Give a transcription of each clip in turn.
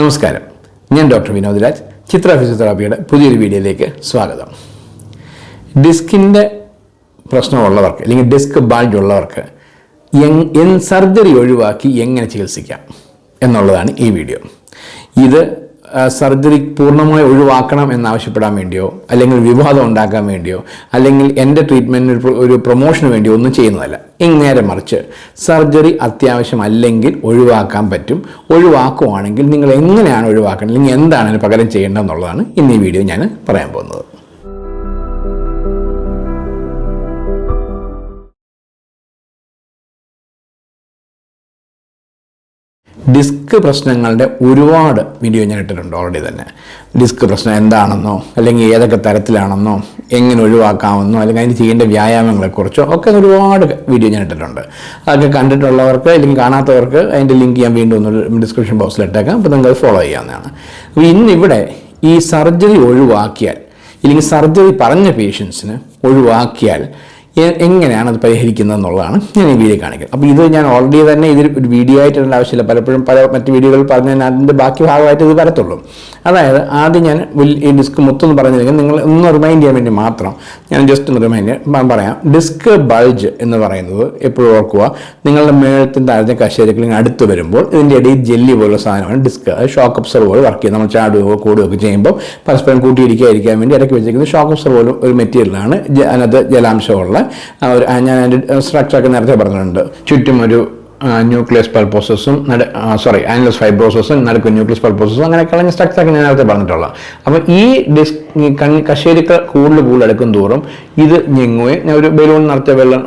നമസ്കാരം. ഞാൻ ഡോക്ടർ വിനോദ് രാജ് ചിത്ര ഫിസിയോതെറാപ്പിയുടെ പുതിയൊരു വീഡിയോയിലേക്ക് സ്വാഗതം. ഡിസ്കിന്റെ പ്രശ്നമുള്ളവർക്ക് അല്ലെങ്കിൽ ഡിസ്ക് ബാൾജ് ഉള്ളവർക്ക് സർജറി ഒഴിവാക്കി എങ്ങനെ ചികിത്സിക്കാം എന്നുള്ളതാണ് ഈ വീഡിയോ. ഇത് സർജറി പൂർണമായി ഒഴിവാക്കണം എന്നാവശ്യപ്പെടാൻ വേണ്ടിയോ അല്ലെങ്കിൽ വിവാദം ഉണ്ടാക്കാൻ വേണ്ടിയോ അല്ലെങ്കിൽ എന്റെ ട്രീറ്റ്മെന്റിന് ഒരു പ്രൊ- ഒരു പ്രൊമോഷന് വേണ്ടിയോ ഒന്നും ചെയ്യുന്നതല്ല. ഇങ്ങേരെ മറിച്ച് സർജറി അത്യാവശ്യമല്ലെങ്കിൽ ഒഴിവാക്കാൻ പറ്റും. ഒഴിവാക്കുവാണെങ്കിൽ നിങ്ങൾ എങ്ങനെയാണ് ഒഴിവാക്കേണ്ടത്? അല്ലെങ്കിൽ എന്താണ് പകരം ചെയ്യേണ്ടതെന്നുള്ളതാണ് ഇന്ന് ഈ വീഡിയോ ഞാൻ പറയാൻ പോകുന്നത്. ഡിസ്ക് പ്രശ്നങ്ങളുടെ ഒരുപാട് വീഡിയോ ഞാൻ ഇട്ടിട്ടുണ്ട് ഓൾറെഡി തന്നെ. ഡിസ്ക് പ്രശ്നം എന്താണെന്നോ അല്ലെങ്കിൽ ഏതൊക്കെ തരത്തിലാണെന്നോ എങ്ങനെ ഒഴിവാക്കാമെന്നോ അല്ലെങ്കിൽ അതിന് ചെയ്യേണ്ട വ്യായാമങ്ങളെക്കുറിച്ചോ ഒക്കെ ഒരുപാട് വീഡിയോ ഞാൻ ഇട്ടിട്ടുണ്ട്. അതൊക്കെ കണ്ടിട്ടുള്ളവർക്ക് അല്ലെങ്കിൽ കാണാത്തവർക്ക് അതിന്റെ ലിങ്ക് ഞാൻ വീണ്ടും ഒന്ന് ഡിസ്ക്രിപ്ഷൻ ബോക്സിൽ ഇട്ടേക്കാം. അപ്പോൾ നിങ്ങൾക്ക് ഫോളോ ചെയ്യാവുന്നതാണ്. അപ്പോൾ ഇന്നിവിടെ ഈ സർജറി ഒഴിവാക്കിയാൽ ഇല്ലെങ്കിൽ സർജറി പറഞ്ഞ പേഷ്യൻസിന് ഒഴിവാക്കിയാൽ എങ്ങനെയാണ് അത് പരിഹരിക്കുന്നത് എന്നുള്ളതാണ് ഞാൻ ഈ വീഡിയോ കാണിക്കുന്നത്. അപ്പോൾ ഇത് ഞാൻ ഓൾറെഡി തന്നെ ഇതിൽ ഒരു വീഡിയോ ആയിട്ട് ആവശ്യമില്ല. പലപ്പോഴും പല മറ്റ് വീഡിയോകൾ ഞാൻ അതിന്റെ ബാക്കി ഭാഗമായിട്ട് ഇത് വരത്തുള്ളൂ. അതായത് ആദ്യം ഞാൻ ഈ ഡിസ്ക് മൊത്തം പറഞ്ഞില്ലെങ്കിൽ നിങ്ങൾ ഒന്ന് റിമൈൻഡ് ചെയ്യാൻ വേണ്ടി മാത്രം ഞാൻ ജസ്റ്റ് ഒന്ന് റിമൈൻഡ് പറയാം ഡിസ്ക് ബൾജ് എന്ന് പറയുന്നത് എപ്പോഴും ഓർക്കുക നിങ്ങളുടെ മേളത്തിന്റെ താഴത്തെ കശേരിക്കലിന് അടുത്ത് വരുമ്പോൾ ഇതിന്റെ ഇടയിൽ ജെല്ലി പോലുള്ള സാധനമാണ് ഡിസ്ക് അത് ഷോക്ക് അപ്സർ പോലെ വർക്ക് ചെയ്യും നമ്മൾ ചാടുകയോ കൂടുകയോ ഒക്കെ ചെയ്യുമ്പോൾ പരസ്പരം കൂട്ടിയിരിക്കാതിരിക്കാൻ വേണ്ടി ഇടയ്ക്ക് വെച്ചിരിക്കുന്നത് ഷോക്ക് അപ്സർ പോലും ഒരു മെറ്റീരിയലാണ് അതിനകത്ത് ജലാംശമുള്ള ഒരു ഞാൻ അതിന്റെ സ്ട്രക്ചറൊക്കെ നേരത്തെ പറഞ്ഞിട്ടുണ്ട്. ചുറ്റും ഒരു ന്യൂക്ലിയസ് പൾപ്പോസസും നട സോറി ആനിലസ് ഫൈബ്രോസസും നടുക്ക് ന്യൂക്ലിയസ് പൾപ്പോസസും അങ്ങനെ കളഞ്ഞ സ്ട്രക്ചറൊക്കെ ഞാൻ നേരത്തെ പറഞ്ഞിട്ടുള്ളത് അപ്പം ഈ ഡിസ് കശേരിക്ക് കൂടുതൽ എടുക്കും തോറും ഇത് ഞെങ്ങുകയും ഒരു ബലൂൺ നിറച്ച വെള്ളം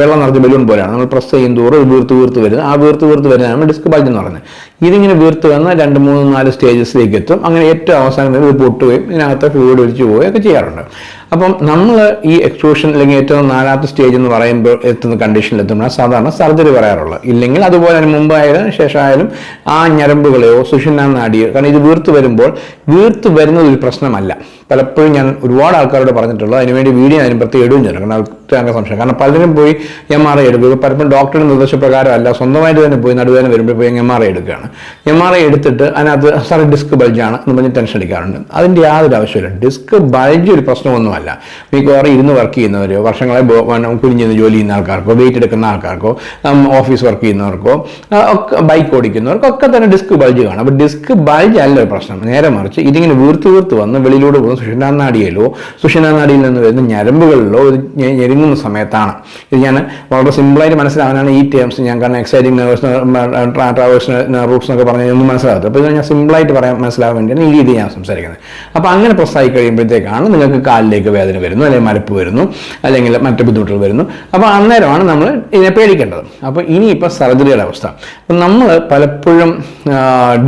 വെള്ളം നിറച്ച ബലൂൺ പോലെയാണ്. നമ്മൾ പ്രസ് ചെയ്യും തോറും വീർത്ത് വീർത്ത് വരുന്നത്. ആ വീർത്ത് വീർത്ത് വരുന്നതാണ് ഡിസ്ക് ബൾജ് എന്ന് പറയുന്നത്. ഇതിങ്ങനെ വീർത്ത് വന്ന് രണ്ട് മൂന്ന് നാല് സ്റ്റേജസിലേക്ക് എത്തും. അങ്ങനെ ഏറ്റവും അവസാനം ഇത് പൊട്ടുകയും ഇതിനകത്ത് ഫ്ലൂയിഡ് ഒഴിച്ച് പോവുകയും ഒക്കെ ചെയ്യാറുണ്ട്. അപ്പം നമ്മൾ ഈ എക്സ്ക്ലൂഷൻ അല്ലെങ്കിൽ ഏറ്റവും നാലാമത്തെ സ്റ്റേജ് എന്ന് പറയുമ്പോൾ എത്തുന്ന കണ്ടീഷനിൽ എത്തുമ്പോൾ സാധാരണ സർജറി പറയാറുള്ളത് ഇല്ലെങ്കിൽ അതുപോലെ തന്നെ മുമ്പായാലും ശേഷമായാലും ആ ഞരമ്പുകളെയോ സുഷുമ്നാ നാടിയോ കാരണം ഇത് വീർത്ത് വരുമ്പോൾ വീർത്ത് വരുന്നത് ഒരു പ്രശ്നമല്ല. പലപ്പോഴും ഞാൻ ഒരുപാട് ആൾക്കാരോട് പറഞ്ഞിട്ടുള്ളത് അതിനുവേണ്ടി വീഡിയോ അതിന് പ്രത്യേകം ഇടുകയും ചെയ്യണം. കാരണം അവർക്ക് സംശയം. കാരണം പലരും പോയി എം ആർ ഐ എടുക്കുക പലപ്പോഴും ഡോക്ടറുടെ നിർദ്ദേശപ്രകാരം അല്ല സ്വന്തമായിട്ട് തന്നെ പോയി നടുവേദന വരുമ്പോൾ പോയി എം ആർ ഐ എടുക്കുകയാണ്. എം ആർ ഐ എടുത്തിട്ട് അതിനകത്ത് സാറേ ഡിസ്ക് ബൾജാണ് എന്ന് പറഞ്ഞ് ടെൻഷൻ അടിക്കാറുണ്ട്. അതിന്റെ യാതൊരു ആവശ്യമില്ല ഡിസ്ക് ബൾജ് ഒരു പ്രശ്നമൊന്നുമല്ല. മിക്കവാറും ഇരുന്ന് വർക്ക് ചെയ്യുന്നവരോ വർഷങ്ങളെ കുനിഞ്ഞിരുന്ന് ജോലി ചെയ്യുന്ന ആൾക്കാർക്കോ വെയിറ്റ് എടുക്കുന്ന ആൾക്കാർക്കോ ഓഫീസ് വർക്ക് ചെയ്യുന്നവർക്കോ ഒക്കെ ബൈക്ക് ഓടിക്കുന്നവർക്കൊക്കെ തന്നെ ഡിസ്ക് ബൾജ് കാണും. അപ്പോൾ ഡിസ്ക് ബൾജ് അല്ല ഒരു പ്രശ്നം. നേരെ മറിച്ച് ഇതിങ്ങനെ വീർത്ത് വീർത്ത് വന്ന് വെളിയിലൂടെ പോകുന്ന സുഷിനാനാടിയിലോ സുഷിനാനാടിയിൽ നിന്ന് വരുന്ന ഞരമ്പുകളിലോ ഇത് ഞെരുങ്ങുന്ന സമയത്താണ്. ഇത് ഞാൻ വളരെ സിമ്പിളായിട്ട് മനസ്സിലാവാനാണ് ഈ ടേംസ് ഞാൻ കാരണം എക്സൈറ്റിംഗ് നെർവേഴ്സ് ട്രാവേഴ്സ് റൂട്ട്സ് എന്നൊക്കെ പറഞ്ഞാൽ ഒന്നും മനസ്സിലാകത്ത് അപ്പോൾ ഇത് ഞാൻ സിമ്പിളായിട്ട് പറയാൻ മനസ്സിലാവാൻ വേണ്ടിയാണ് ഈ രീതി ഞാൻ സംസാരിക്കുന്നത്. അപ്പോൾ അങ്ങനെ പ്രസ്സായി കഴിയുമ്പോഴത്തേക്കാണ് നിങ്ങൾക്ക് കാലിലേക്ക് വേദന വരുന്നു അല്ലെങ്കിൽ മരപ്പ് വരുന്നു അല്ലെങ്കിൽ മറ്റു ബുദ്ധിമുട്ടുകൾ വരുന്നു. അപ്പോൾ അന്നേരമാണ് നമ്മൾ ഇതിനെ പേടിക്കേണ്ടത്. അപ്പോൾ ഇനിയിപ്പോൾ സർജറിയുടെ അവസ്ഥ. അപ്പം നമ്മൾ പലപ്പോഴും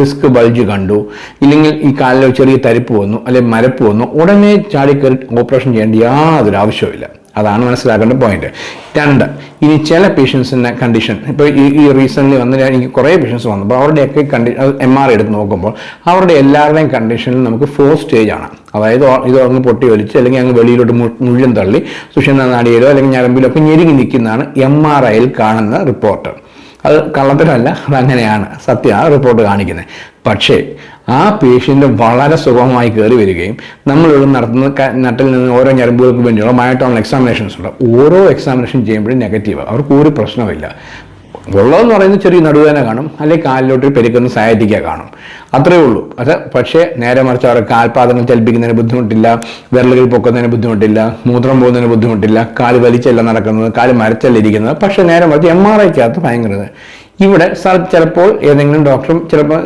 ഡിസ്ക് ബൾജ് കണ്ടു ഇല്ലെങ്കിൽ ഈ കാലിൽ ചെറിയ തരിപ്പ് വന്നു അല്ലെങ്കിൽ മരപ്പ് വന്നു ഉടനെ ചാടിക്കയറി ഓപ്പറേഷൻ ചെയ്യേണ്ട യാതൊരു ആവശ്യവുമില്ല. അതാണ് മനസ്സിലാക്കേണ്ട പോയിന്റ് രണ്ട് ഇനി ചില പേഷ്യൻസിന്റെ കണ്ടീഷൻ ഇപ്പോൾ ഈ ഈ റീസെന്റ്ലി വന്ന് എനിക്ക് കുറേ പേഷ്യൻസ് വന്നപ്പോൾ അവരുടെയൊക്കെ കണ്ടി എം ആർ എടുത്ത് നോക്കുമ്പോൾ അവരുടെ എല്ലാവരുടെയും കണ്ടീഷനിൽ നമുക്ക് ഫോർ സ്റ്റേജ് ആണ്. അതായത് ഇത് അങ്ങ് പൊട്ടി ഒലിച്ച് അല്ലെങ്കിൽ അങ്ങ് വെളിയിലോട്ട് മുഴുവൻ തള്ളി സുഷിന്ന നാടിയിലോ അല്ലെങ്കിൽ ഞരമ്പിലോ ഒക്കെ ഞെരുങ്ങി നിൽക്കുന്നതാണ് എം ആർ ഐയിൽ കാണുന്ന റിപ്പോർട്ട് അത് കള്ളത്തരമല്ല അതങ്ങനെയാണ്. സത്യമാണ് റിപ്പോർട്ട് കാണിക്കുന്നത്. പക്ഷേ ആ പേഷ്യന്റ് വളരെ സുഗമമായി കയറി വരികയും നമ്മളിവിടെ നടത്തുന്ന നട്ടിൽ നിന്ന് ഓരോ ഞരമ്പുകൾക്ക് വേണ്ടിയുള്ള മയോട്ടോണൽ എക്സാമിനേഷൻസ് ഉണ്ട്. ഓരോ എക്സാമിനേഷൻ ചെയ്യുമ്പോഴും നെഗറ്റീവ് അവർക്ക് ഒരു പ്രശ്നമില്ല ഉള്ളതെന്ന് പറയുന്ന ചെറിയ നടുവേദന കാണും അല്ലെങ്കിൽ കാലിലോട്ട് പെരുക്കുന്ന സയാറ്റിക്ക കാണും. അത്രേ ഉള്ളൂ. അത് പക്ഷേ നേരെ മറിച്ച് അവരുടെ കാൽപാദങ്ങൾ ചലിപ്പിക്കുന്നതിന് ബുദ്ധിമുട്ടില്ല വിരലുകൾ പൊക്കുന്നതിന് ബുദ്ധിമുട്ടില്ല മൂത്രം പോകുന്നതിന് ബുദ്ധിമുട്ടില്ല കാൽ വലിച്ചല്ല നടക്കുന്നത് കാൽ മരച്ചല്ല ഇരിക്കുന്നത്. പക്ഷേ നേരെ മറിച്ച് എം ആർ ഐക്കകത്ത് ഭയങ്കര ഇവിടെ സർ ചിലപ്പോൾ ഏതെങ്കിലും ഡോക്ടറും ചിലപ്പോൾ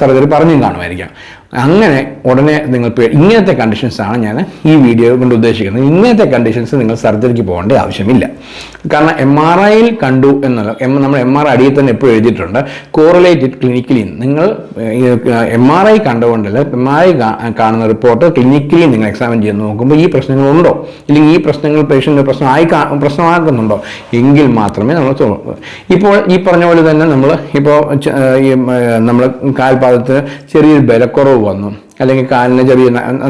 സർജറി പറഞ്ഞും കാണുമായിരിക്കാം. അങ്ങനെ ഉടനെ നിങ്ങൾ ഇങ്ങനത്തെ കണ്ടീഷൻസാണ് ഞാൻ ഈ വീഡിയോ കൊണ്ട് ഉദ്ദേശിക്കുന്നത്. ഇങ്ങനത്തെ കണ്ടീഷൻസ് നിങ്ങൾ സർജറിക്ക് പോകേണ്ട ആവശ്യമില്ല. കാരണം എം ആർ ഐയിൽ കണ്ടു എന്നുള്ള എം നമ്മൾ എം ആർ അടിയിൽ തന്നെ എപ്പോഴും എഴുതിയിട്ടുണ്ട്. കോറിലേറ്റഡ് ക്ലിനിക്കലി നിങ്ങൾ എം ആർ ഐ കണ്ടുകൊണ്ടല്ല എം ആർ ഐ കാണുന്ന റിപ്പോർട്ട് ക്ലിനിക്കലി നിങ്ങൾ എക്സാമിൻ ചെയ്ത് നോക്കുമ്പോൾ ഈ പ്രശ്നങ്ങളുണ്ടോ? ഇല്ലെങ്കിൽ ഈ പ്രശ്നങ്ങൾ പേഷ്യന്റ് പ്രശ്നമായി പ്രശ്നമാക്കുന്നുണ്ടോ എങ്കിൽ മാത്രമേ നമ്മൾ തുറ- ഇപ്പോൾ ഈ പറഞ്ഞ പോലെ തന്നെ നമ്മൾ ഇപ്പോൾ നമ്മൾ കാൽപാദത്തിന് ചെറിയൊരു ബലക്കുറവ് വന്നു. അല്ലെങ്കിൽ കാലിന് ചെറിയ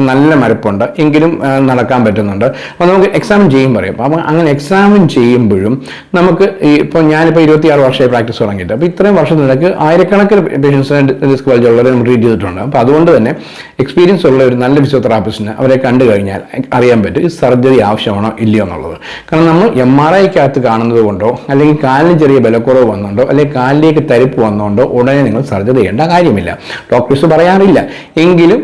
നല്ല മരപ്പുണ്ട്. എങ്കിലും നടക്കാൻ പറ്റുന്നുണ്ട്. അപ്പോൾ നമുക്ക് എക്സാമിൻ ചെയ്യും പറയും. അപ്പോൾ അങ്ങനെ എക്സാമിൻ ചെയ്യുമ്പോഴും നമുക്ക് ഈ ഇപ്പോൾ ഞാനിപ്പോൾ ഇരുപത്തിയാറ് വർഷമായി പ്രാക്ടീസ് തുടങ്ങിയിട്ട്. അപ്പോൾ ഇത്രയും വർഷത്തിനിടയ്ക്ക് ആയിരക്കണക്കിന് പേഷ്യൻസിനെ ഡിസ്ക് ബൾജ് ഉള്ളവരെ നമ്മൾ ട്രീറ്റ് ചെയ്തിട്ടുണ്ട്. അപ്പോൾ അതുകൊണ്ട് തന്നെ എക്സ്പീരിയൻസ് ഉള്ള ഒരു നല്ല ഫിസിയോതെറാപ്പിസ്റ്റിന് അവരെ കണ്ടു കഴിഞ്ഞാൽ അറിയാൻ പറ്റും ഈ സർജറി ആവശ്യമാണോ ഇല്ലയോ എന്നുള്ളത്? കാരണം നമ്മൾ എം ആർ ഐക്കകത്ത് കാണുന്നത് കൊണ്ടോ അല്ലെങ്കിൽ കാലിന് ചെറിയ ബലക്കുറവ് വന്നുകൊണ്ടോ അല്ലെങ്കിൽ കാലിലേക്ക് തരിപ്പ് വന്നുകൊണ്ടോ ഉടനെ നിങ്ങൾ സർജറി ചെയ്യേണ്ട കാര്യമില്ല. ഡോക്ടേഴ്സ് പറയാറില്ല. എങ്കിലും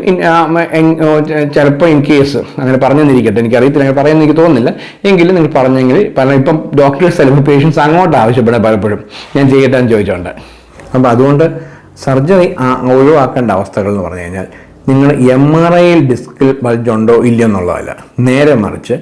ചിലപ്പോൾ ഇൻ കേസ് അങ്ങനെ പറഞ്ഞെന്നിരിക്കട്ടെ. എനിക്ക് അറിയത്തില്ല അങ്ങനെ പറയുന്നത് എനിക്ക് തോന്നുന്നില്ല. എങ്കിലും നിങ്ങൾ പറഞ്ഞെങ്കിൽ പല ഇപ്പം ഡോക്ടേഴ്സ് ചിലപ്പോൾ പേഷ്യൻസ് അങ്ങോട്ട് ആവശ്യപ്പെടുന്നത് പലപ്പോഴും ഞാൻ ചെയ്യട്ടെ എന്ന് ചോദിച്ചോണ്ട്. അപ്പോൾ അതുകൊണ്ട് സർജറി ഒഴിവാക്കേണ്ട അവസ്ഥകൾ എന്ന് പറഞ്ഞു കഴിഞ്ഞാൽ നിങ്ങൾ എം ആർ ഐയിൽ ഡിസ്കിൽ ബൾജ് ഉണ്ടോ എന്നുള്ളതല്ല. നേരെ മറിച്ച്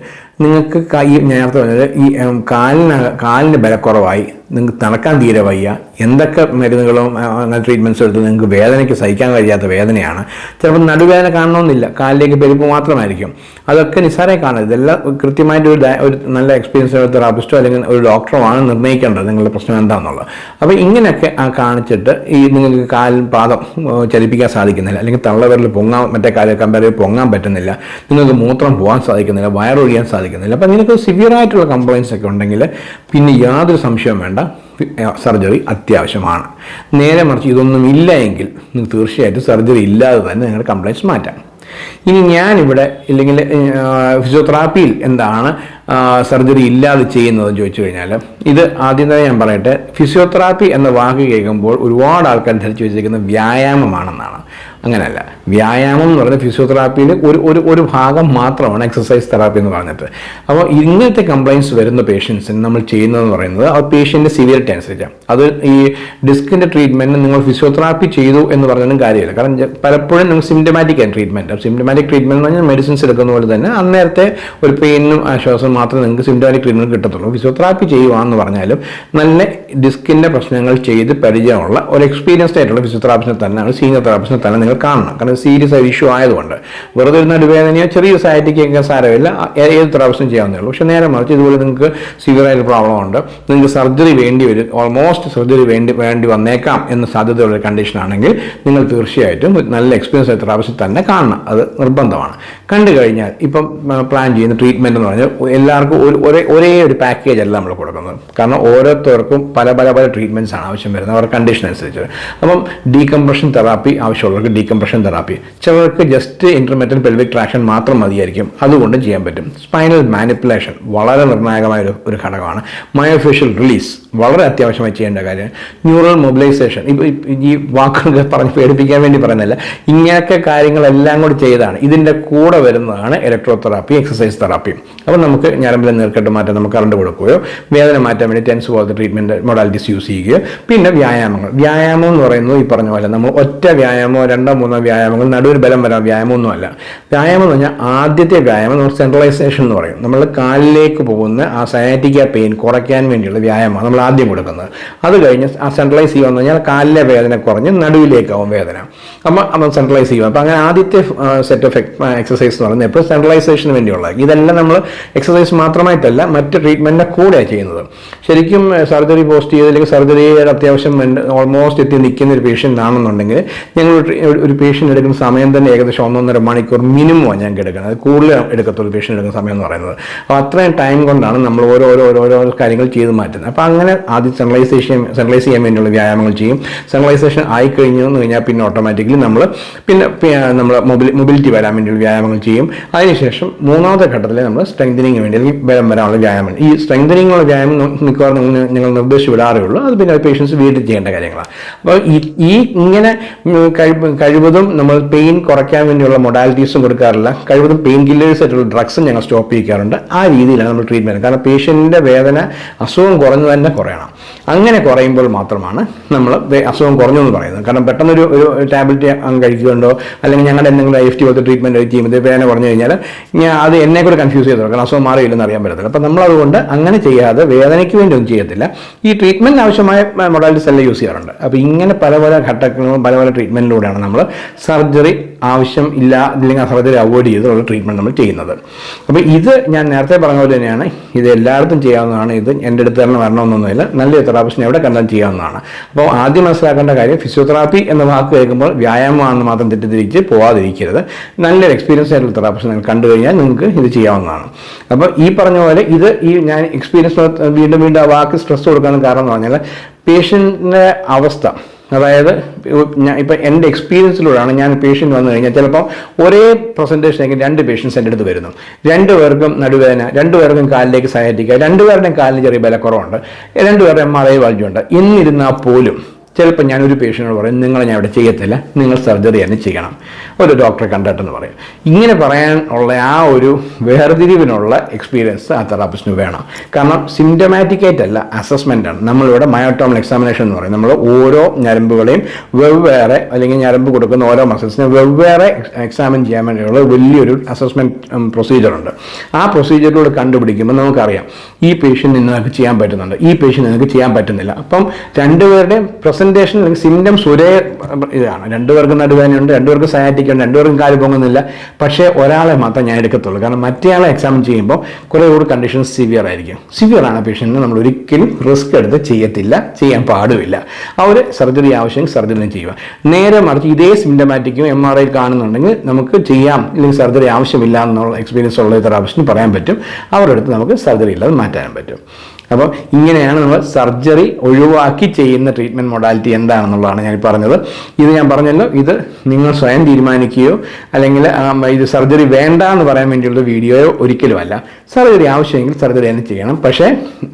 നിങ്ങൾക്ക് കൈ നേരത്തെ പറഞ്ഞത് ഈ കാലിന് കാലിന് ബലക്കുറവായി നിങ്ങൾക്ക് തണക്കാൻ തീരെ വയ്യ. എന്തൊക്കെ മരുന്നുകളും അങ്ങനെ ട്രീറ്റ്മെന്റ്സ് എടുത്ത് നിങ്ങൾക്ക് വേദനയ്ക്ക് സഹിക്കാൻ കഴിയാത്ത വേദനയാണ്. ചിലപ്പോൾ നടുവേദന കാണണമെന്നില്ല. കാലിലേക്ക് പെരുപ്പ് മാത്രമായിരിക്കും. അതൊക്കെ നിസ്സാരമായി കാണരുത്. ഇതെല്ലാം കൃത്യമായിട്ട് ഒരു ഒരു നല്ല എക്സ്പീരിയൻസ് തെറാപ്പിസ്റ്റോ അല്ലെങ്കിൽ ഒരു ഡോക്ടറോ ആണ് നിർണയിക്കേണ്ടത്. നിങ്ങളുടെ പ്രശ്നം എന്താണെന്നുള്ളത്. അപ്പോൾ ഇങ്ങനെയൊക്കെ കാണിച്ചിട്ട് ഈ നിങ്ങൾക്ക് കാലിൽ പാദം ചലിപ്പിക്കാൻ സാധിക്കുന്നില്ല. അല്ലെങ്കിൽ തള്ളവരിൽ പൊങ്ങാൻ മറ്റേ കാലിൽ കമ്പയർ പൊങ്ങാൻ പറ്റുന്നില്ല. നിങ്ങൾക്ക് മൂത്രം പോകാൻ സാധിക്കുന്നില്ല. വയറൊഴിയാൻ സാധിക്കുന്നില്ല. അപ്പോൾ നിങ്ങൾക്ക് സിവിയർ ആയിട്ടുള്ള കംപ്ലയിൻസ് ഒക്കെ ഉണ്ടെങ്കിൽ പിന്നെ യാതൊരു സംശയവും വേണ്ട. സർജറി അത്യാവശ്യമാണ്. നേരെ മറിച്ച് ഇതൊന്നും ഇല്ല എങ്കിൽ തീർച്ചയായിട്ടും സർജറി ഇല്ലാതെ തന്നെ നിങ്ങളുടെ കംപ്ലയിൻസ് മാറ്റാം. ഇനി ഞാനിവിടെ ഇല്ലെങ്കിൽ ഫിസിയോതെറാപ്പിയിൽ എന്താണ് സർജറി ഇല്ലാതെ ചെയ്യുന്നതെന്ന് ചോദിച്ചു കഴിഞ്ഞാൽ ഇത് ആദ്യം തന്നെ ഞാൻ പറയട്ടെ ഫിസിയോതെറാപ്പി എന്ന വാക്ക് കേൾക്കുമ്പോൾ ഒരുപാട് ആൾക്കാർ ധരിച്ചു വെച്ചിരിക്കുന്ന വ്യായാമമാണെന്നാണ്. അങ്ങനെയല്ല വ്യായാമം എന്ന് പറയുന്നത് ഫിസിയോതെറാപ്പിയിൽ ഒരു ഒരു ഒരു ഭാഗം മാത്രമാണ് എക്സസൈസ് തെറാപ്പി എന്ന് പറഞ്ഞിട്ട്. അപ്പോൾ ഇങ്ങനത്തെ കംപ്ലയിൻസ് വരുന്ന പേഷ്യൻസിന് നമ്മൾ ചെയ്യുന്നതെന്ന് പറയുന്നത് ആ പേഷ്യന്റെ സിവിയറിറ്റി അനുസരിച്ചാണ് അത് ഈ ഡിസ്കിന്റെ ട്രീറ്റ്മെന്റ് നിങ്ങൾ ഫിസിയോതെറാപ്പി ചെയ്തു എന്ന് പറഞ്ഞാലും കാര്യമില്ല. കാരണം പലപ്പോഴും നിങ്ങൾ സിംറ്റമാറ്റിക് ആണ് ട്രീറ്റ്മെന്റ് സിംറ്റമാറ്റിക് ട്രീറ്റ്മെന്റ് എന്ന് പറഞ്ഞാൽ മെഡിസിൻസ് എടുക്കുന്ന പോലെ തന്നെ അന്നേരത്തെ ഒരു പെയിനും ആശ്വാസം മാത്രമേ നിങ്ങൾക്ക് സിംറ്റമാറ്റിക് ട്രീറ്റ്മെന്റ് കിട്ടത്തുള്ളൂ. ഫിസിയോതെറാപ്പി ചെയ്യുവാന്ന് പറഞ്ഞാലും നല്ല ഡിസ്കിന്റെ പ്രശ്നങ്ങൾ ചെയ്ത് പരിചയമുള്ള ഒരു എക്സ്പീരിയൻസ്ഡ് ആയിട്ടുള്ള തന്നെ തന്നെയാണ് സീനിയർ തെറാപ്പിസ്റ്റിനെ തന്നെ നിങ്ങൾ കാണണം. കാരണം സീരിയസ് ആയ ഇഷ്യൂ ആയതുകൊണ്ട്. വെറുതെ ഒരു നടുവേദനയോ ചെറിയ സയറ്റിക്ക് ഒക്കെ സാരമില്ല. ഏത് തെറാപ്പിസ്റ്റും ചെയ്യാവുന്നേ പക്ഷേ നേരെ മറിച്ച് ഇതുപോലെ നിങ്ങൾക്ക് സിവിയറായിട്ട് പ്രോബ്ലം ഉണ്ട്. നിങ്ങൾക്ക് സർജറി വേണ്ടി വരും. ഓൾമോസ്റ്റ് സർജറി വേണ്ടി വേണ്ടി വന്നേക്കാം എന്ന സാധ്യതയുള്ള കണ്ടീഷൻ ആണെങ്കിൽ നിങ്ങൾ തീർച്ചയായിട്ടും നല്ല എക്സ്പീരിയൻസ് ആയ തെറാപ്പിസ്റ്റ് തന്നെ കാണണം. അത് നിർബന്ധമാണ്. കണ്ടു കഴിഞ്ഞാൽ ഇപ്പം പ്ലാൻ ചെയ്യുന്ന ട്രീറ്റ്മെന്റ് എന്ന് പറഞ്ഞാൽ എല്ലാവർക്കും ഒരു ഒരേ ഒരേ ഒരു പാക്കേജ് അല്ല നമ്മൾ കൊടുക്കുന്നത്. കാരണം ഓരോരുത്തർക്കും പല പല പല ട്രീറ്റ്മെന്റ്സ് ആണ് ആവശ്യം വരുന്നത്. അവരുടെ കണ്ടീഷൻ അനുസരിച്ച്. അപ്പം ഡീകംപ്രഷൻ തെറാപ്പി ആവശ്യമുള്ളവർക്ക് ഡീകംപ്രഷൻ തെറാപ്പി ചിലർക്ക് ജസ്റ്റ് ഇന്റർമെറ്റൽ പെൽവിക് ട്രാക്ഷൻ മാത്രം മതിയായിരിക്കും. അതുകൊണ്ട് ചെയ്യാൻ പറ്റും. സ്പൈനൽ മാനിപ്പുലേഷൻ വളരെ നിർണായകമായ ഒരു ഒരു ഘടകമാണ്. മയോഫേഷ്യൽ റിലീസ് വളരെ അത്യാവശ്യമായി ചെയ്യേണ്ട കാര്യം. ന്യൂറൽ മൊബിലൈസേഷൻ ഇപ്പോൾ ഈ വാക്കുകൾ പറഞ്ഞ് പേടിപ്പിക്കാൻ വേണ്ടി പറയുന്നില്ല ഇങ്ങനെയൊക്കെ കാര്യങ്ങളെല്ലാം കൂടി ചെയ്താണ്. ഇതിന്റെ കൂടെ വരുന്നതാണ് ഇലക്ട്രോ തെറാപ്പി എക്സസൈസ് തെറാപ്പി അപ്പോൾ നമുക്ക് ഞരമ്പിലെ നീർക്കെട്ട് മാറ്റാൻ നമുക്ക് കറണ്ട് കൊടുക്കുകയോ വേദന മാറ്റാൻ വേണ്ടി ടെൻസ് പോലത്തെ ട്രീറ്റ്മെന്റ് മൊഡാലിറ്റീസ് യൂസ് ചെയ്യുക പിന്നെ വ്യായാമങ്ങൾ. വ്യായാമം എന്ന് പറയുന്നത് ഈ പറഞ്ഞ പോലെ നമ്മൾ ഒറ്റ വ്യായാമോ രണ്ടോ മൂന്നോ വ്യായാമങ്ങൾ നടുവിൽ ബലം വരാൻ വ്യായാമമൊന്നുമല്ല വ്യായാമം എന്ന് പറഞ്ഞാൽ ആദ്യത്തെ വ്യായാമം നമ്മൾ സെൻട്രലൈസേഷൻ എന്ന് പറയും. നമ്മൾ കാലിലേക്ക് പോകുന്ന ആ സയാറ്റിക്ക പെയിൻ കുറയ്ക്കാൻ വേണ്ടിയുള്ള വ്യായാമമാണ് നമ്മൾ ആദ്യം കൊടുക്കുന്നത്. അത് കഴിഞ്ഞ് ആ സെൻട്രലൈസ് ചെയ്യുക എന്ന് പറഞ്ഞാൽ കാലിലെ വേദന കുറഞ്ഞ് നടുവിലേക്കാവും വേദന. അപ്പം നമ്മൾ സെൻട്രലൈസ് ചെയ്യുക അപ്പം അങ്ങനെ ആദ്യത്തെ സെറ്റ് ഓഫ് എക്സസൈസ് എന്ന് പറയുന്നത് എപ്പോഴും സെൻട്രലൈസേഷന് വേണ്ടിയുള്ള ഇതെല്ലാം നമ്മൾ എക്സസൈസ് മാത്രമായിട്ടല്ല മറ്റ് ട്രീറ്റ്മെന്റിന്റെ കൂടെയാണ് ചെയ്യുന്നത്. ശരിക്കും സർജറി പോസ്റ്റ് ചെയ്ത് അല്ലെങ്കിൽ സർജറിയുടെ അത്യാവശ്യം ഓൾമോസ്റ്റ് എത്തി നിൽക്കുന്ന ഒരു പേഷ്യന്റ് ആണെന്നുണ്ടെങ്കിൽ ഞങ്ങൾ ഒരു പേഷ്യന്റ് എടുക്കുന്ന സമയം തന്നെ ഏകദേശം ഒന്നൊന്നര മണിക്കൂർ മിനിമം ഞങ്ങൾക്ക് എടുക്കുന്നത് കൂടുതൽ എടുക്കത്തുള്ളൂ പേഷ്യന്റ് എടുക്കുന്ന സമയം എന്ന് പറയുന്നത്. അപ്പോൾ അത്രയും ടൈം കൊണ്ടാണ് നമ്മൾ ഓരോ ഓരോ ഓരോ കാര്യങ്ങൾ ചെയ്ത് മാറ്റുന്നത്. അപ്പോൾ അങ്ങനെ ആദ്യം സെൻട്രലൈസേഷൻ സെൻട്രലൈസ് ചെയ്യാൻ വേണ്ടിയുള്ള വ്യായാമങ്ങൾ ചെയ്യും. സെൻട്രലൈസേഷൻ ആയി കഴിഞ്ഞു എന്ന് കഴിഞ്ഞാൽ പിന്നെ ഓട്ടോമാറ്റിക്കലി നമ്മൾ പിന്നെ നമ്മൾ മൊബിലിറ്റി വരാൻ വേണ്ടിയുള്ള വ്യായാമങ്ങൾ ചെയ്യും. അതിനുശേഷം മൂന്നാമത്തെ ഘട്ടത്തിൽ നമ്മൾ സ്ട്രെങ്തനിങ് വേണ്ടി അല്ലെങ്കിൽ ബലം വരാനുള്ള വ്യായാമം. ഈ സ്ട്രെങ്തനിങ്ങുള്ള വ്യായാമം മിക്കവാറും ഞങ്ങൾ നിർദ്ദേശിച്ച് വിടാറേ ഉള്ളൂ അത് പിന്നെ പേഷ്യൻസ് വീട്ടിൽ ചെയ്യേണ്ട കാര്യങ്ങളാണ്. അപ്പോൾ ഈ ഇങ്ങനെ കഴിവതും നമ്മൾ പെയിൻ കുറയ്ക്കാൻ വേണ്ടിയുള്ള മൊഡാലിറ്റീസും കൊടുക്കാറില്ല. കഴിവതും പെയിൻ കില്ലേഴ്സ് ആയിട്ടുള്ള ഡ്രഗ്സും ഞങ്ങൾ സ്റ്റോപ്പ് ചെയ്യിക്കാറുണ്ട്. ആ രീതിയിലാണ് നമ്മൾ ട്രീറ്റ്മെന്റ് കാരണം പേഷ്യന്റിന്റെ വേദന അസുഖം കുറഞ്ഞു തന്നെ കുറയണം. അങ്ങനെ കുറയുമ്പോൾ മാത്രമാണ് നമ്മൾ അസുഖം കുറഞ്ഞു എന്ന് പറയുന്നത്. കാരണം പെട്ടെന്നൊരു ഒരു ടാബ്ലറ്റ് അങ്ങ് കഴിക്കുന്നുണ്ടോ? അല്ലെങ്കിൽ ഞങ്ങളുടെ എന്തെങ്കിലും ഐ എഫ് ടി പോലത്തെ ട്രീറ്റ്മെന്റ് ചെയ്യുമ്പോൾ വേദന കുറഞ്ഞു കഴിഞ്ഞാൽ അത് എന്നെ കൂടെ കൺഫ്യൂസ് ചെയ്തു. കാരണം അസുഖം മാറിയില്ലെന്ന് അറിയാൻ പറ്റത്തില്ല. അപ്പം നമ്മളതുകൊണ്ട് അങ്ങനെ ചെയ്യാതെ വേദനയ്ക്ക് വേണ്ടി ഒന്നും ചെയ്യത്തില്ല. ഈ ട്രീറ്റ്മെന്റിന് ആവശ്യമായ മൊഡാലിറ്റീസ് എല്ലാം യൂസ് ചെയ്യാറുണ്ട്. അപ്പോൾ ഇങ്ങനെ പല പല ഘട്ടങ്ങളും പല പല ട്രീറ്റ്മെന്റിലൂടെയാണ് നമ്മൾ സർജറി ആവശ്യം ഇല്ല അല്ലെങ്കിൽ സർജറി അവോയ്ഡ് ചെയ്തുള്ള ട്രീറ്റ്മെന്റ് നമ്മൾ ചെയ്യുന്നത്. അപ്പോൾ ഇത് ഞാൻ നേരത്തെ പറഞ്ഞ പോലെ തന്നെയാണ് ഇത് എല്ലായിടത്തും ചെയ്യാവുന്നതാണ്. ഇത് എന്റെ അടുത്ത് തന്നെ വരണമെന്നൊന്നുമില്ല. നല്ലൊരു തെറാപ്പിസ്റ്റിനെ എവിടെ കണ്ടാൽ ചെയ്യാവുന്നതാണ്. അപ്പോൾ ആദ്യം മനസ്സിലാക്കേണ്ട കാര്യം ഫിസിയോതെറാപ്പി എന്ന വാക്ക് കേൾക്കുമ്പോൾ വ്യായാമമാണെന്ന് മാത്രം തെറ്റിദ്ധരിച്ച് പോവാതിരിക്കരുത്. നല്ലൊരു എക്സ്പീരിയൻസ് ആയിട്ടുള്ള തെറാപ്പിസ്റ്റ് നിങ്ങൾ കണ്ടു കഴിഞ്ഞാൽ നിങ്ങൾക്ക് ഇത് ചെയ്യാവുന്നതാണ്. അപ്പോൾ ഈ പറഞ്ഞ പോലെ ഇത് ഈ ഞാൻ എക്സ്പീരിയൻസ് വീണ്ടും വീണ്ടും ആ വാക്ക് സ്ട്രെസ് കൊടുക്കാൻ കാരണം എന്ന് പറഞ്ഞാൽ പേഷ്യന്റിന്റെ അവസ്ഥ അതായത് ഇപ്പം എന്റെ എക്സ്പീരിയൻസിലൂടെയാണ് ഞാൻ പേഷ്യന്റ് വന്നു കഴിഞ്ഞാൽ ചിലപ്പോൾ ഒരേ പ്രസന്റേഷനെങ്കിൽ രണ്ട് പേഷ്യൻസ് എന്റെ അടുത്ത് വരുന്നു. രണ്ട് പേർക്കും നടുവേദന രണ്ട് പേർക്കും കാലിലേക്ക് സഹായിക്കുക രണ്ട് പേരുടെയും കാലിന് ചെറിയ ബലക്കുറവുണ്ട് രണ്ട് പേരുടെ എം ആർ ഐ വാല്യുണ്ട് എന്നിരുന്നാൽ പോലും ചിലപ്പോൾ ഞാനൊരു പേഷ്യനോട് പറയും നിങ്ങളെ ഞാൻ ഇവിടെ ചെയ്യത്തില്ല നിങ്ങൾ സർജറി തന്നെ ചെയ്യണം. ഒരു ഡോക്ടറെ കണ്ടിട്ടെന്ന് പറയും. ഇങ്ങനെ പറയാൻ ഉള്ള ആ ഒരു വേർതിരിവിനുള്ള എക്സ്പീരിയൻസ് ആ തെറാപ്പിസ്റ്റിന് വേണം. കാരണം സിംറ്റമാറ്റിക്കായിട്ട് അല്ല അസസ്മെന്റ് ആണ്. നമ്മളിവിടെ മയോട്ടോമൽ എക്സാമിനേഷൻ എന്ന് പറയും. നമ്മൾ ഓരോ ഞരമ്പുകളെയും വെവ്വേറെ അല്ലെങ്കിൽ ഞരമ്പ് കൊടുക്കുന്ന ഓരോ മസിൽസിനെ വെവ്വേറെ എക്സാമിൻ ചെയ്യാൻ വേണ്ടിയുള്ള വലിയൊരു അസസ്മെന്റ് പ്രൊസീജിയറുണ്ട് ആ പ്രൊസീജിയറിലൂടെ കണ്ടുപിടിക്കുമ്പോൾ നമുക്കറിയാം ഈ പേഷ്യന്റ് നിങ്ങൾക്ക് ചെയ്യാൻ പറ്റുന്നുണ്ട് ഈ പേഷ്യന്റ് നിങ്ങൾക്ക് ചെയ്യാൻ പറ്റുന്നില്ല. അപ്പം രണ്ടുപേരുടെയും പ്രസന്റേഷൻ അല്ലെങ്കിൽ സിംറ്റംസ് ഒരേ ഇതാണ്. രണ്ടുപേർക്കും നടുവേദനയുണ്ട് രണ്ടുപേർക്കും സയാറ്റിക് ഉണ്ട് രണ്ടുപേർക്കും കാൽ പൊങ്ങുന്നില്ല. പക്ഷേ ഒരാളെ മാത്രം ഞാൻ എടുക്കത്തുള്ളൂ. കാരണം മറ്റേയാളെ എക്സാമിൻ ചെയ്യുമ്പോൾ കുറേ കൂടി കണ്ടീഷൻ സിവിയർ ആയിരിക്കും. സിവിയർ ആണ് പേഷ്യന്റിന് നമ്മൾ ഒരിക്കലും റിസ്ക് എടുത്ത് ചെയ്യത്തില്ല ചെയ്യാൻ പാടുമില്ല. അവർ സർജറി ആവശ്യം സർജറി ചെയ്യുക. നേരെ മറിച്ച് ഇതേ സിംറ്റമാറ്റിക്കും എം ആർ ഐ കാണുന്നുണ്ടെങ്കിൽ നമുക്ക് ചെയ്യാം. അല്ലെങ്കിൽ സർജറി ആവശ്യമില്ല എന്നുള്ള എക്സ്പീരിയൻസ് ഉള്ള തെറാപ്പിസ്റ്റിന് പറയാൻ പറ്റും. അവരുടെ അടുത്ത് നമുക്ക് സർജറി ഇല്ലാതെ മാറ്റാൻ പറ്റും. അപ്പോൾ ഇങ്ങനെയാണ് നമ്മൾ സർജറി ഒഴിവാക്കി ചെയ്യുന്ന ട്രീറ്റ്മെന്റ് മൊഡാലിറ്റി എന്താണെന്നുള്ളതാണ് ഞാൻ പറഞ്ഞത്. ഇത് ഞാൻ പറഞ്ഞല്ലോ ഇത് നിങ്ങൾ സ്വയം തീരുമാനിക്കുകയോ അല്ലെങ്കിൽ ഇത് സർജറി വേണ്ട എന്ന് പറയാൻ വേണ്ടിയുള്ള വീഡിയോയോ ഒരിക്കലുമല്ല സർജറി ആവശ്യമെങ്കിൽ സർജറി തന്നെ ചെയ്യണം. പക്ഷേ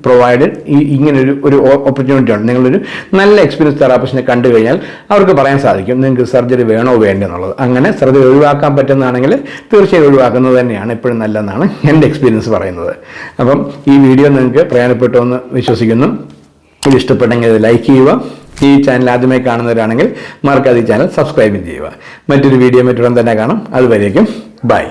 പ്രൊവൈഡ് ഈ ഇങ്ങനൊരു ഒരു ഓപ്പർച്യൂണിറ്റി ഉണ്ട്. നിങ്ങളൊരു നല്ല എക്സ്പീരിയൻസ് തെറാപ്പിസ്റ്റിനെ കണ്ടു കഴിഞ്ഞാൽ അവർക്ക് പറയാൻ സാധിക്കും നിങ്ങൾക്ക് സർജറി വേണോ വേണ്ടോ എന്നുള്ളത് അങ്ങനെ സർജറി ഒഴിവാക്കാൻ പറ്റുന്നതാണെങ്കിൽ തീർച്ചയായും ഒഴിവാക്കുന്നത് തന്നെയാണ് എപ്പോഴും നല്ലതെന്നാണ് എന്റെ എക്സ്പീരിയൻസ് പറയുന്നത്. അപ്പം ഈ വീഡിയോ നിങ്ങൾക്ക് പ്രയോജനപ്പെട്ടു എന്ന് വിശ്വസിക്കുന്നു. ഇത് ഇഷ്ടപ്പെട്ടെങ്കിൽ ഇത് ലൈക്ക് ചെയ്യുക. ഈ ചാനൽ ആദ്യമായി കാണുന്നവരാണെങ്കിൽ മറക്കാതെ ഈ ചാനൽ സബ്സ്ക്രൈബ് ചെയ്യുക. മറ്റൊരു വീഡിയോ മറ്റൊരു തന്നെ കാണാം. അതുവരേക്കും ബൈ